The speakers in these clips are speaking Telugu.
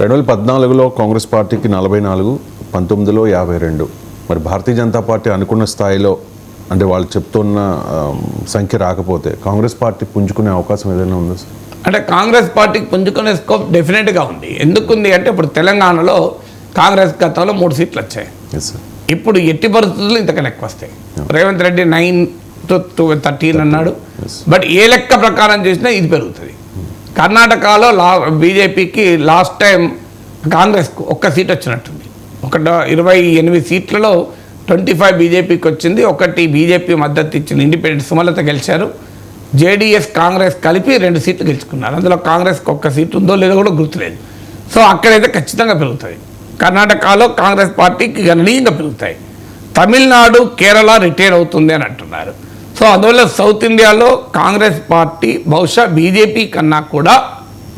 రెండు వేల పద్నాలుగులో కాంగ్రెస్ పార్టీకి నలభై నాలుగు పంతొమ్మిదిలో యాభై రెండు. మరి భారతీయ జనతా పార్టీ అనుకున్న స్థాయిలో అంటే వాళ్ళు చెప్తున్న సంఖ్య రాకపోతే కాంగ్రెస్ పార్టీ పుంజుకునే అవకాశం ఏదైనా ఉందా సార్? అంటే కాంగ్రెస్ పార్టీకి పుంజుకునే స్కోప్ డెఫినెట్గా ఉంది. ఎందుకుంది అంటే ఇప్పుడు తెలంగాణలో కాంగ్రెస్ గతంలో మూడు సీట్లు వచ్చాయి. ఇప్పుడు ఎట్టి పరిస్థితుల్లో ఇంతకన్నా ఎక్కువ వస్తాయి Revanth Reddy nine to two thirteen అన్నాడు. బట్ ఏ లెక్క ప్రకారం చేసినా ఇది పెరుగుతుంది. కర్ణాటకలో లా బీజేపీకి లాస్ట్ టైం కాంగ్రెస్కు ఒక్క సీట్ వచ్చినట్టుంది. ఒక ఇరవై ఎనిమిది సీట్లలో ట్వంటీ ఫైవ్ బీజేపీకి వచ్చింది ఒకటి బీజేపీ మద్దతు ఇచ్చిన ఇండిపెండెంట్ సుమలత గెలిచారు. జేడీఎస్ కాంగ్రెస్ కలిపి రెండు సీట్లు గెలుచుకున్నారు. అందులో కాంగ్రెస్కి ఒక్క సీట్ ఉందో లేదో కూడా గుర్తులేదు. సో అక్కడైతే ఖచ్చితంగా పెరుగుతుంది కర్ణాటకలో కాంగ్రెస్ పార్టీకి గణనీయంగా పెరుగుతాయి. తమిళనాడు కేరళ రిటైర్ అవుతుంది అని అంటున్నారు. సో అందువల్ల సౌత్ ఇండియాలో కాంగ్రెస్ పార్టీ బహుశా బీజేపీ కన్నా కూడా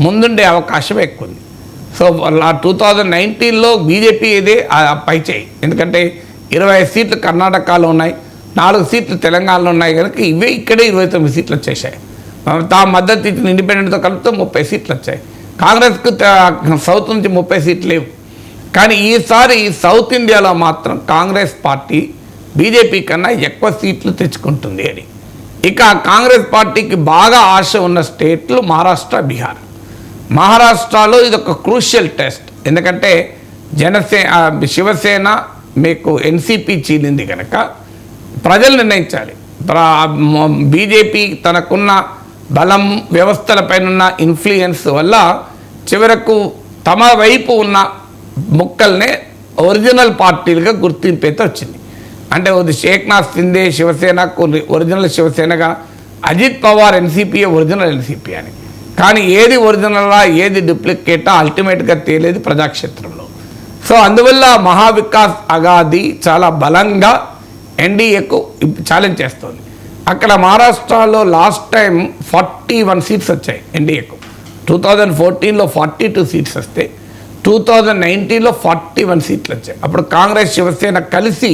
ముందుండే అవకాశం ఎక్కువ ఉంది సో టూ థౌజండ్ నైన్టీన్లో బీజేపీ ఇదే పై చేయి. ఎందుకంటే ఇరవై సీట్లు కర్ణాటకలో ఉన్నాయి నాలుగు సీట్లు తెలంగాణలో ఉన్నాయి కనుక ఇవే ఇక్కడే ఇరవై తొమ్మిది సీట్లు వచ్చేసాయి తా మద్దతు ఇచ్చిన ఇండిపెండెంట్తో కలిపితే ముప్పై సీట్లు వచ్చాయి. కాంగ్రెస్కు సౌత్ నుంచి ముప్పై సీట్లు లేవు. కానీ ఈసారి సౌత్ ఇండియాలో మాత్రం కాంగ్రెస్ పార్టీ బీజేపీ కన్నా ఎక్కువ సీట్లు తెచ్చుకుంటుంది అని. ఇక కాంగ్రెస్ పార్టీకి బాగా ఆశ ఉన్న స్టేట్లు మహారాష్ట్ర బీహార్. మహారాష్ట్రలో ఇది ఒక క్రూషియల్ టెస్ట్. ఎందుకంటే జనసే శివసేన మీకు ఎన్సీపీ చీలింది కనుక ప్రజలు నిర్ణయించాలి. బీజేపీ తనకున్న బలం వ్యవస్థలపైన ఇన్ఫ్లుయెన్స్ వల్ల చివరకు తమ వైపు ఉన్న ముక్కల్నే ఒరిజినల్ పార్టీలుగా గుర్తింపు అయితే వచ్చింది. అంటే అది షేక్నాథ్ సిందే శివసేనకు ఒరిజినల్ శివసేనగా అజిత్ పవార్ ఎన్సీపీఏ ఒరిజినల్ ఎన్సీపీ అని. కానీ ఏది ఒరిజినలా ఏది డూప్లికేటా అల్టిమేట్గా తేలేదు ప్రజాక్షేత్రంలో. సో అందువల్ల మహావికాస్ అగాది చాలా బలంగా ఎన్డీఏకు ఛాలెంజ్ చేస్తుంది. అక్కడ మహారాష్ట్రలో last time forty one seats వచ్చాయి ఎన్డీఏకు టూ థౌజండ్ ఫోర్టీన్లో ఫార్టీ టూ సీట్స్ వస్తే టూ థౌజండ్ నైన్టీన్లో ఫార్టీ వన్ సీట్లు వచ్చాయి. అప్పుడు కాంగ్రెస్ శివసేన కలిసి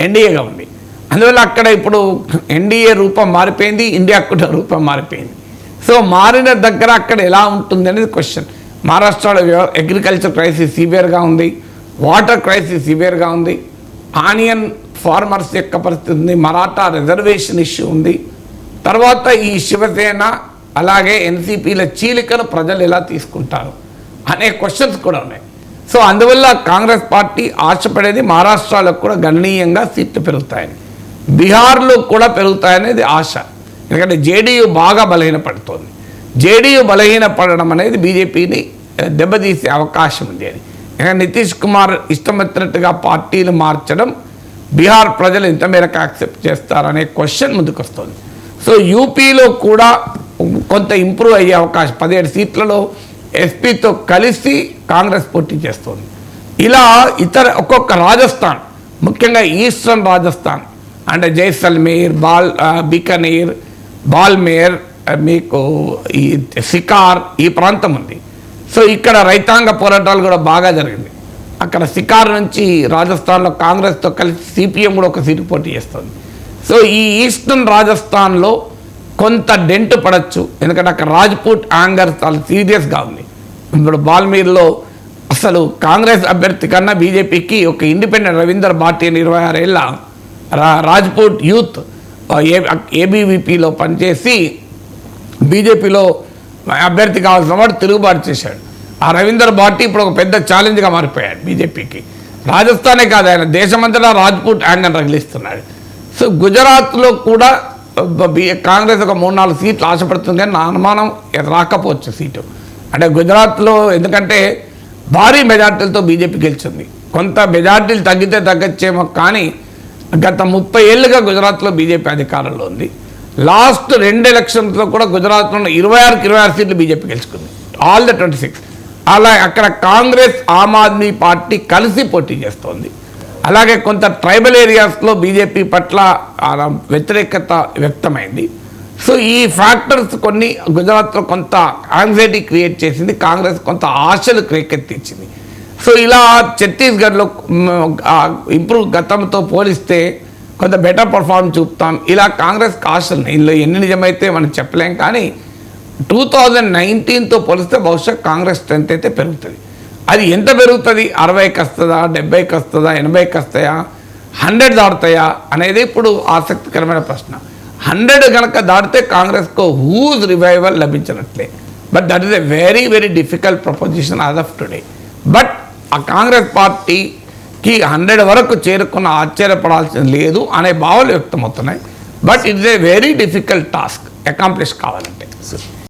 ఎన్డీఏగా ఉంది అందువల్ల అక్కడ ఇప్పుడు ఎన్డీఏ రూపం మారిపోయింది ఇండియా కూడా రూపం మారిపోయింది. సో మారిన దగ్గర అక్కడ ఎలా ఉంటుంది అనేది క్వశ్చన్ మహారాష్ట్రలో అగ్రికల్చర్ క్రైసిస్ సివియర్గా ఉంది. వాటర్ క్రైసిస్ సివియర్గా ఉంది. ఆనియన్ ఫార్మర్స్ యొక్క పరిస్థితి ఉంది. మరాఠా రిజర్వేషన్ ఇష్యూ ఉంది. తర్వాత ఈ శివసేన అలాగే ఎన్సీపీల చీలికను ప్రజలు ఎలా తీసుకుంటారు? అనే క్వశ్చన్స్ కూడా ఉన్నాయి. సో అందువల్ల కాంగ్రెస్ పార్టీ ఆశపడేది మహారాష్ట్రలో కూడా గణనీయంగా సీట్లు పెరుగుతాయని. బీహార్లో కూడా పెరుగుతాయనేది ఆశ. ఎందుకంటే జేడీయూ బాగా బలహీనపడుతోంది. జేడీయూ బలహీనపడడం అనేది బీజేపీని దెబ్బతీసే అవకాశం ఉంది అని నితీష్ కుమార్ ఇష్టం వచ్చినట్టుగా పార్టీలు మార్చడం బీహార్ ప్రజలు ఇంత మేరకు యాక్సెప్ట్ చేస్తారనే క్వశ్చన్ ముందుకు వస్తుంది సో యూపీలో కూడా కొంత ఇంప్రూవ్ అయ్యే అవకాశం పదిహేడు సీట్లలో ఎస్పీతో కలిసి కాంగ్రెస్ పోటీ చేస్తుంది. ఇలా ఇతర ఒక్కొక్క రాజస్థాన్ ముఖ్యంగా ఈస్టర్న్ రాజస్థాన్ అంటే జైసల్మేర్ బాల్ ఆ, బికనీర్ బాల్మేర్ మీకు ఈ సికార్ ఈ ప్రాంతం ఉంది. సో ఇక్కడ రైతాంగ పోరాటాలు కూడా బాగా జరిగింది. అక్కడ సికార్ నుంచి రాజస్థాన్లో కాంగ్రెస్తో కలిసి సిపిఎం కూడా ఒక సీటు పోటీ చేస్తుంది. సో ఈ ఈస్టర్న్ రాజస్థాన్లో కొంత డెంట్ పడచ్చు ఎందుకంటే అక్కడ రాజ్పూట్ యాంగర్ చాలా సీరియస్గా ఉంది. ఇప్పుడు బాల్మీర్లో అసలు కాంగ్రెస్ అభ్యర్థి కన్నా బీజేపీకి ఒక ఇండిపెండెంట్ రవీందర్ భాటి ఇరవై ఆరేళ్ళ రా రాజ్పూట్ యూత్ ఏ ఏబీవీపీలో పనిచేసి బీజేపీలో అభ్యర్థి కావాల్సిన వాడు తిరుగుబాటు చేశాడు. ఆ రవీందర్ భాటి ఇప్పుడు ఒక పెద్ద ఛాలెంజ్గా మారిపోయాడు బీజేపీకి. రాజస్థానే కాదు ఆయన దేశమంతటా రాజ్పూట్ యాంగన్ రగిలిస్తున్నాడు. సో గుజరాత్లో కూడా కాంగ్రెస్ ఒక మూడు నాలుగు సీట్లు ఆశపడుతుంది కానీ నా అనుమానం రాకపోవచ్చు సీటు. అంటే గుజరాత్లో ఎందుకంటే భారీ మెజార్టీలతో బీజేపీ గెలిచింది. కొంత మెజార్టీలు తగ్గితే తగ్గచ్చేమో కానీ గత ముప్పై ఏళ్ళుగా గుజరాత్లో బీజేపీ అధికారంలో ఉంది. లాస్ట్ రెండు ఎలక్షన్స్లో కూడా గుజరాత్లో ఇరవై ఆరుకి ఇరవై ఆరు సీట్లు బీజేపీ గెలుచుకుంది. All the twenty six. అలా అక్కడ కాంగ్రెస్ ఆమ్ ఆద్మీ పార్టీ కలిసి పోటీ చేస్తోంది. అలాగే కొంత ట్రైబల్ ఏరియాస్లో బీజేపీ పట్ల ఆ వ్యతిరేకత వ్యక్తమైంది. సో ఈ ఫ్యాక్టర్స్ కొన్ని గుజరాత్లో కొంత యాంగ్జైటీ క్రియేట్ చేసింది కాంగ్రెస్ కొంత ఆశలు రేకెత్తించింది సో ఇలా ఛత్తీస్గఢ్లో ఇంప్రూవ్ గతంతో పోలిస్తే కొంత బెటర్ పర్ఫార్మ్ చూపుతాం. ఇలా కాంగ్రెస్ ఆశలు ఇందులో ఎన్ని నిజమైతే మనం చెప్పలేం కానీ టూ థౌజండ్ నైన్టీన్తో పోలిస్తే బహుశా కాంగ్రెస్ స్ట్రెంత్ అయితే పెరుగుతుంది. అది ఎంత పెరుగుతుంది? అరవైకి వస్తుందా? డెబ్బైకి వస్తుందా? ఎనభైకి వస్తాయా? హండ్రెడ్ దాటుతాయా? అనేది ఇప్పుడు ఆసక్తికరమైన ప్రశ్న. హండ్రెడ్ కనుక దాటితే కాంగ్రెస్కు whose revival లభించినట్లే. But that is a very very difficult proposition as of today but ఆ కాంగ్రెస్ పార్టీకి హండ్రెడ్ వరకు చేరుకున్న ఆశ్చర్యపడాల్సింది లేదు అనే భావాలు వ్యక్తమవుతున్నాయి. But it's a very difficult task accomplish కావాలంటే.